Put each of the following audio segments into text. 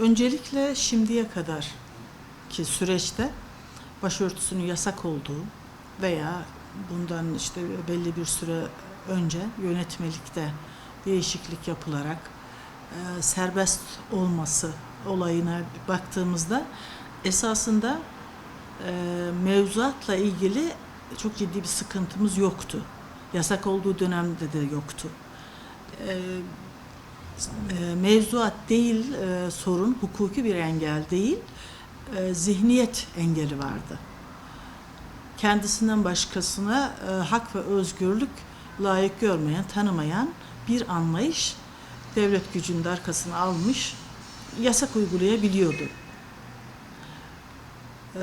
Öncelikle şimdiye kadar ki süreçte başörtüsünün yasak olduğu veya bundan işte belli bir süre önce yönetmelikte değişiklik yapılarak e, serbest olması olayına baktığımızda esasında e, mevzuatla ilgili çok ciddi bir sıkıntımız yoktu. Yasak olduğu dönemde de yoktu. E, mevzuat değil e, sorun, hukuki bir engel değil, e, zihniyet engeli vardı. Kendisinden başkasına e, hak ve özgürlük layık görmeyen, tanımayan bir anlayış devlet gücünün de arkasına almış, yasak uygulayabiliyordu. E,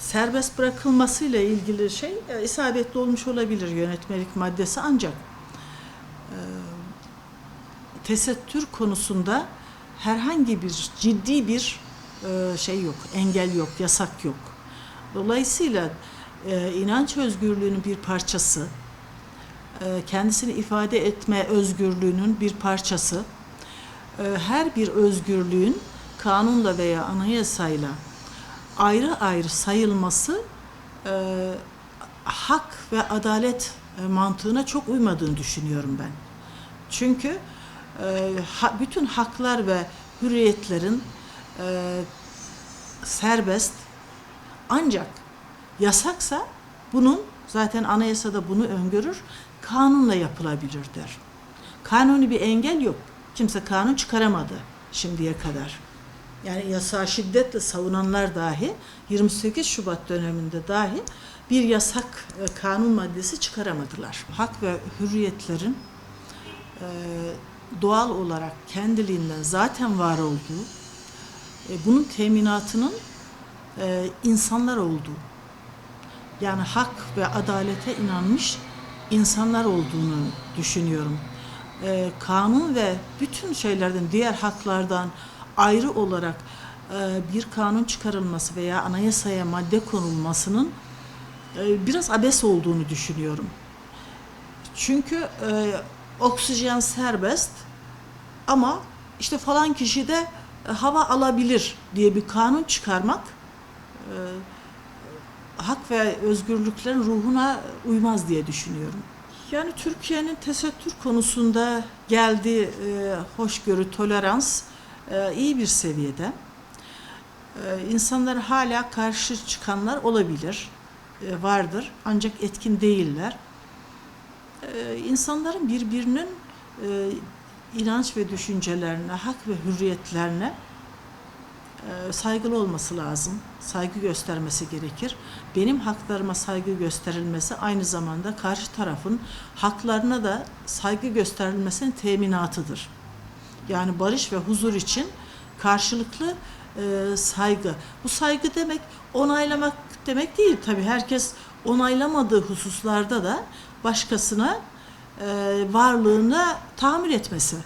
serbest bırakılmasıyla ilgili şey isabetli olmuş olabilir yönetmelik maddesi ancak tesettür konusunda herhangi bir ciddi bir e, şey yok, engel yok, yasak yok. Dolayısıyla e, inanç özgürlüğünün bir parçası, e, kendisini ifade etme özgürlüğünün bir parçası, her bir özgürlüğün kanunla veya anayasayla ayrı ayrı sayılması hak ve adalet mantığına çok uymadığını düşünüyorum ben. Çünkü bütün haklar ve hürriyetlerin e, serbest ancak yasaksa bunun zaten anayasada bunu öngörür kanunla yapılabilir der. Kanuni bir engel yok. Kimse kanun çıkaramadı şimdiye kadar. Yani yasağı şiddetle savunanlar dahi 28 Şubat döneminde dahi bir yasak e, kanun maddesi çıkaramadılar. Hak ve hürriyetlerin e, doğal olarak kendiliğinden zaten var olduğu, e, bunun teminatının e, insanlar olduğu, yani hak ve adalete inanmış insanlar olduğunu düşünüyorum. E, kanun ve bütün şeylerden, diğer haklardan ayrı olarak e, bir kanun çıkarılması veya anayasaya madde konulmasının e, biraz abes olduğunu düşünüyorum. Çünkü e, oksijen serbest ama işte falan kişi de e, hava alabilir diye bir kanun çıkarmak e, hak ve özgürlüklerin ruhuna uymaz diye düşünüyorum. Yani Türkiye'nin tesettür konusunda geldiği e, hoşgörü, tolerans e, iyi bir seviyede. E, insanlar hala karşı çıkanlar olabilir, e, vardır ancak etkin değiller. E, insanların birbirinin e, inanç ve düşüncelerine, hak ve hürriyetlerine e, saygılı olması lazım. Saygı göstermesi gerekir. Benim haklarıma saygı gösterilmesi aynı zamanda karşı tarafın haklarına da saygı gösterilmesinin teminatıdır. Yani barış ve huzur için karşılıklı e, saygı. Bu saygı demek onaylamak demek değil. Tabii herkes onaylamadığı hususlarda da başkasına e, varlığına tahammül etmesi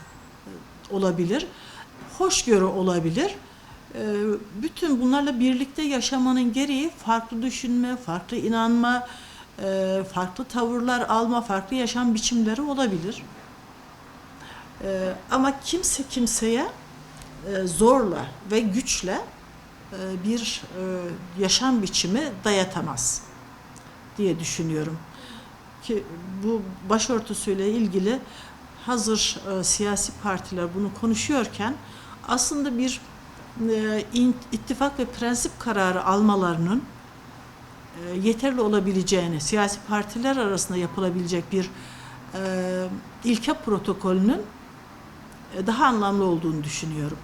olabilir. Hoşgörü olabilir. E, bütün bunlarla birlikte yaşamanın gereği farklı düşünme, farklı inanma, e, farklı tavırlar alma, farklı yaşam biçimleri olabilir. E, ama kimse kimseye e, zorla ve güçle e, bir e, yaşam biçimi dayatamaz diye düşünüyorum. Ki bu başörtüsüyle ilgili hazır e, siyasi partiler bunu konuşuyorken aslında bir e, in- ittifak ve prensip kararı almalarının e, yeterli olabileceğini, siyasi partiler arasında yapılabilecek bir e, ilke protokolünün e, daha anlamlı olduğunu düşünüyorum.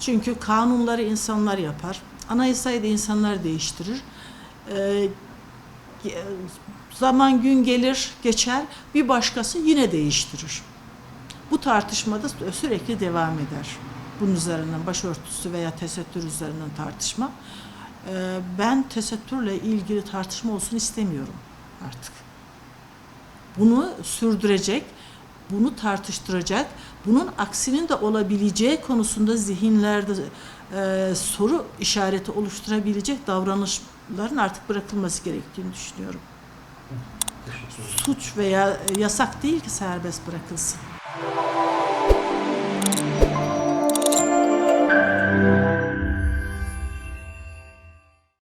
Çünkü kanunları insanlar yapar, anayasayı da insanlar değiştirir. E, zaman gün gelir, geçer, bir başkası yine değiştirir. Bu tartışmada sürekli devam eder. Bunun üzerinden başörtüsü veya tesettür üzerinden tartışma. E, ben tesettürle ilgili tartışma olsun istemiyorum artık. Bunu sürdürecek, bunu tartıştıracak, bunun aksinin de olabileceği konusunda zihinlerde e, soru işareti oluşturabilecek davranışların artık bırakılması gerektiğini düşünüyorum. Suç veya yasak değil ki serbest bırakılsın.